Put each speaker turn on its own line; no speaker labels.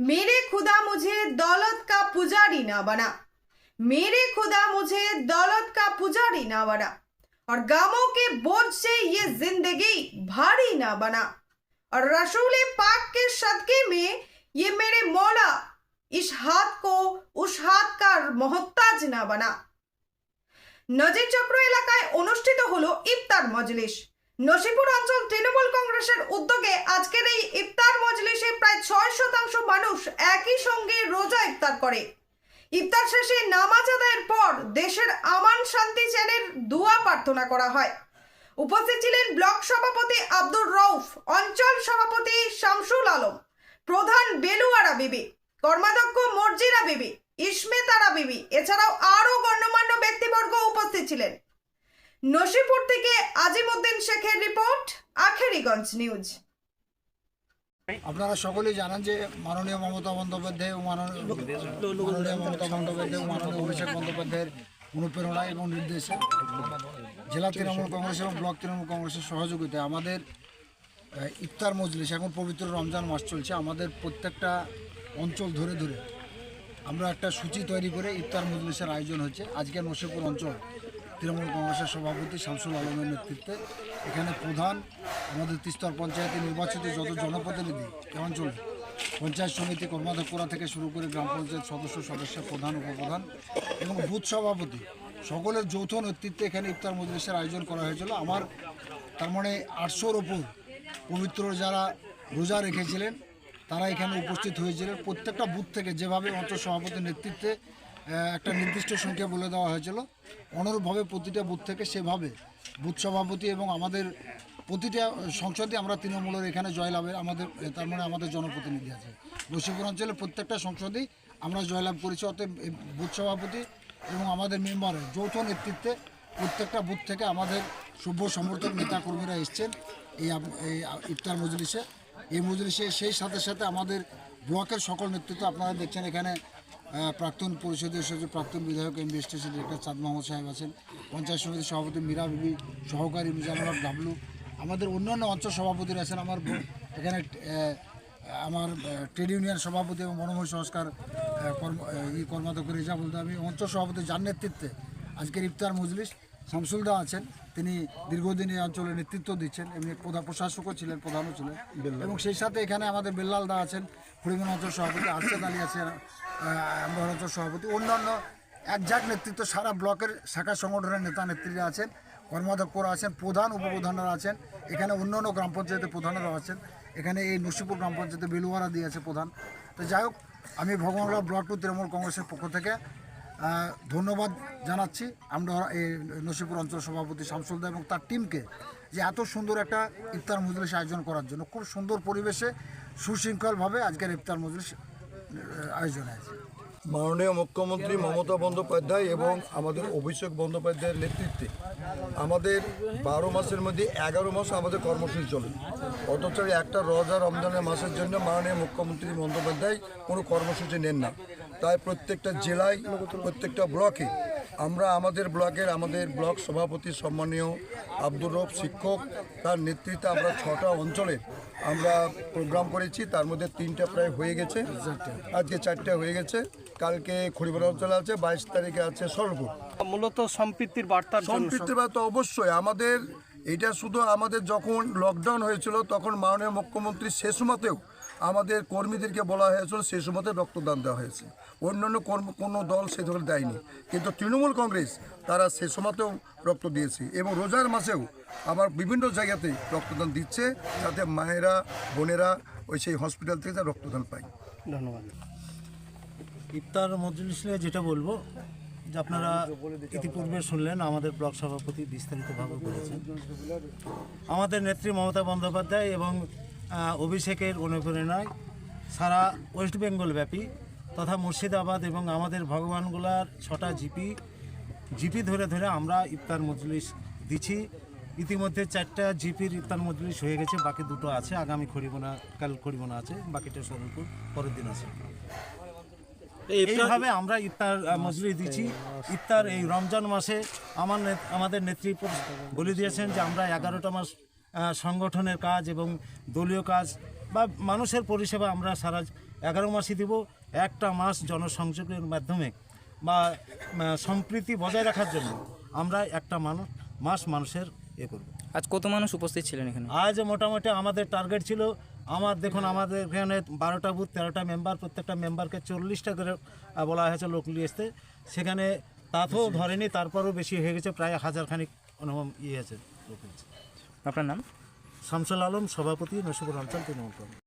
मेरे खुदा मुझे दौलत का पुजारी ना बना मेरे खुदा मुझे दौलत का पुजारी ना बना और गामों के बोझ से ये जिंदगी भारी ना बना और रसूल पाक के सदके में ये मेरे मौला इस हाथ को उस हाथ का मोहताज ना बना নজির চক্র এলাকায় অনুষ্ঠিত হলো ইফতার মজলিস নসিপুর অঞ্চল তৃণমূল কংগ্রেসের উদ্যোগে আজকের এই ইফতার মজলিসে প্রায় ছয় শতাংশ মানুষ একই সঙ্গে রোজা ইফতার করে। ইফতার শেষে নামাজ আদায়ের পর দেশের আমান শান্তি চ্যানেল দোয়া প্রার্থনা করা হয়। উপস্থিত ছিলেন ব্লক সভাপতি আব্দুর রউফ, অঞ্চল সভাপতি শামসুল আলম, প্রধান বেলুয়ারা বিবি, কর্মাধ্যক্ষ মর্জিরা বিবি ইসমেতারা বিবি, এছাড়াও আরও গণ্যমান্য ব্যক্তিবর্গ উপস্থিত ছিলেন। নসিপুর থেকে আজিমউদ্দিন শেখের রিপোর্ট, আখেরিগঞ্জ নিউজ।
আপনারা সকলেই জানেন যে মাননীয় মমতা বন্দ্যোপাধ্যায় মমতা বন্দ্যোপাধ্যায় মাননীয় অভিষেক বন্দ্যোপাধ্যায়ের অনুপ্রেরণা এবং নির্দেশে জেলা তৃণমূল কংগ্রেস এবং ব্লক তৃণমূল কংগ্রেসের সহযোগিতায় আমাদের ইফতার মজলিস, এখন পবিত্র রমজান মাস চলছে, আমাদের প্রত্যেকটা অঞ্চল ধরে ধরে আমরা একটা সূচি তৈরি করে ইফতার মজলিসের আয়োজন হচ্ছে। আজকে নসিপুর অঞ্চল তৃণমূল কংগ্রেসের সভাপতি শামসুল আলমের নেতৃত্বে এখানে প্রধান আমাদের তিস্তর পঞ্চায়েতে নির্বাচিত যত জনপ্রতিনিধি এ অঞ্চলে পঞ্চায়েত সমিতি কর্মাধ্যক্ষরা থেকে শুরু করে গ্রাম পঞ্চায়েত সদস্য সদস্য প্রধান, উপপ্রধান এবং বুথ সভাপতি, সকলের যৌথ নেতৃত্বে এখানে ইফতার মজলিসের আয়োজন করা হয়েছিল। আমার তার মানে আটশোর ওপর পবিত্র যারা রোজা রেখেছিলেন, তারা এখানে উপস্থিত হয়েছিলেন। প্রত্যেকটা বুথ থেকে যেভাবে অঞ্চল সভাপতির নেতৃত্বে একটা নির্দিষ্ট সংখ্যা বলে দেওয়া হয়েছিল। অনুরূপভাবে প্রতিটা বুথ থেকে সেভাবে বুথ সভাপতি এবং আমাদের প্রতিটা সংসদে আমরা তৃণমূলের এখানে জয়লাভের আমাদের, তার মানে আমাদের জনপ্রতিনিধি আছে। বৈশিপুর অঞ্চলের প্রত্যেকটা সংসদেই আমরা জয়লাভ করেছি এই বুথ সভাপতি এবং আমাদের মেম্বারের যৌথ নেতৃত্বে প্রত্যেকটা বুথ থেকে আমাদের সভ্য সমর্থক নেতাকর্মীরা এসছেন এই ইফতার মজলিসে। এই মজলিসে সেই সাথে সাথে আমাদের ব্লকের সকল নেতৃত্ব আপনারা দেখছেন এখানে প্রাক্তন পরিষদের সচিব প্রাক্তন বিধায়ক এম স্টেশন ডিরেক্টর চাঁদ মোহাম্মদ সাহেব আছেন, পঞ্চায়েত সমিতির সভাপতি মীরা বিবি, সহকারী মিজানুর ডাবলু, আমাদের অন্যান্য অঞ্চল সভাপতিরা আছেন, আমার এখানে আমার ট্রেড ইউনিয়ন সভাপতি এবং মনোময় সংস্কার কর্ম ই কর্মাধ্যক্ষ রেজাবুল আমি অঞ্চল সভাপতি যার নেতৃত্বে আজকের ইফতার মজলিস শামসুলদা আছেন। তিনি দীর্ঘদিন এই অঞ্চলে নেতৃত্ব দিচ্ছেন। এমনি প্রধান প্রশাসকও ছিলেন প্রধানও ছিলেন। এবং সেই সাথে এখানে আমাদের বেল্লাল দা আছেন হরিমন অঞ্চল সভাপতি আরশেদ আলী আছেন আমরা অঞ্চল সভাপতি অন্যান্য একজাক নেতৃত্ব সারা ব্লকের শাখা সংগঠনের নেতা নেত্রীরা আছেন কর্মাধ্যক্ষরা আছেন প্রধান উপপ্রধানরা আছেন এখানে অন্য অন্য গ্রাম পঞ্চায়েতের প্রধানরা আছেন এখানে এই নসিপুর গ্রাম পঞ্চায়েতে বেলুয়ারা দিয়ে আছে প্রধান। তো যাই হোক আমি ভগবানরা ব্লক টু তৃণমূল কংগ্রেসের পক্ষ থেকে ধন্যবাদ জানাচ্ছি। আমরা এই নসিপুর অঞ্চল সভাপতি শামসুলদা এবং তার টিমকে যে এত সুন্দর একটা ইফতার মজলিস আয়োজন করার জন্য, খুব সুন্দর পরিবেশে সুশৃঙ্খলভাবে আজকের ইফতার মজলিস আয়োজন হয়েছে
মাননীয় মুখ্যমন্ত্রী মমতা বন্দ্যোপাধ্যায় এবং আমাদের অভিষেক বন্দ্যোপাধ্যায়ের নেতৃত্বে আমাদের বারো মাসের মধ্যে এগারো মাস আমাদের কর্মসূচি চলে। অথচ একটা রোজা রমজানের মাসের জন্য মাননীয় মুখ্যমন্ত্রী বন্দ্যোপাধ্যায় কোনো কর্মসূচি নেন না। তাই প্রত্যেকটা জেলায় প্রত্যেকটা ব্লকে আমরা আমাদের ব্লকের আমাদের ব্লক সভাপতি সম্মানীয় আব্দুর রব শিক্ষক তার নেতৃত্বে আমরা ছটা অঞ্চলে আমরা প্রোগ্রাম করেছি। তার মধ্যে তিনটা প্রায় হয়ে গেছে। আজকে চারটে হয়ে গেছে। কালকে খড়িবাড়া অঞ্চলে আছে বাইশ তারিখে আছে সরপুর
মূলত সম্পৃক্তির জন্য
সম্পৃক্তির তো অবশ্যই। আমাদের এটা শুধু আমাদের যখন লকডাউন হয়েছিল, তখন মাননীয় মুখ্যমন্ত্রী সে সময়তেও আমাদের কর্মীদেরকে বলা হয়েছিল, সে সময়তে রক্তদান দেওয়া হয়েছে। অন্যান্য কর্ম, কোনো দল সে ধরে দেয়নি। কিন্তু তৃণমূল কংগ্রেস, তারা সে সময়তেও রক্ত দিয়েছে এবং রোজার মাসেও আবার বিভিন্ন জায়গাতে রক্তদান দিচ্ছে, যাতে মায়েরা, বোনেরা ওই সেই হসপিটাল থেকে রক্তদান পায়।
ধন্যবাদ।
ইফতার মজলিস যেটা বলব যে আপনারা ইতিপূর্বে শুনলেন, আমাদের ব্লক সভাপতি বিস্তারিতভাবে বলেছেন। আমাদের নেত্রী মমতা বন্দ্যোপাধ্যায় এবং অভিষেকের অনুপ্রেরণায় সারা ওয়েস্ট বেঙ্গল ব্যাপী তথা মুর্শিদাবাদ এবং আমাদের ভগবানগুলার ছটা জিপি জিপি ধরে ধরে আমরা ইফতার মজলিস দিচ্ছি। ইতিমধ্যে চারটা জিপির ইফতার মজলিস হয়ে গেছে, বাকি দুটো আছে। আগামী খড়িবোনা কাল খড়িবোনা আছে, বাকিটা সরলপুর পরের দিন আছে। এইভাবে আমরা ইফতার মজলিস দিচ্ছি। ইফতার এই রমজান মাসে আমার আমাদের নেত্রী বলে দিয়েছেন যে আমরা এগারোটা মাস সংগঠনের কাজ এবং দলীয় কাজ বা মানুষের পরিষেবা আমরা সারা এগারো মাসই দিব। একটা মাস জনসংযোগের মাধ্যমে বা সম্প্রীতি বজায় রাখার জন্য আমরা একটা মানুষ মাস মানুষের এ করব।
আজ কত মানুষ উপস্থিত ছিলেন এখানে?
আজ মোটামুটি আমাদের টার্গেট ছিল আমার দেখুন আমাদের এখানে বারোটা বুথ তেরোটা মেম্বার প্রত্যেকটা মেম্বারকে চল্লিশটা করে বলা হয়েছে লোক নিয়ে সেখানে তাতেও ধরেনি তারপরও বেশি হয়ে গেছে প্রায় হাজার খানিক অনুভব ইয়ে আছে লোক
আপনার নাম?
শামসুল আলম সভাপতি নসিপুর অঞ্চল তৃণমূল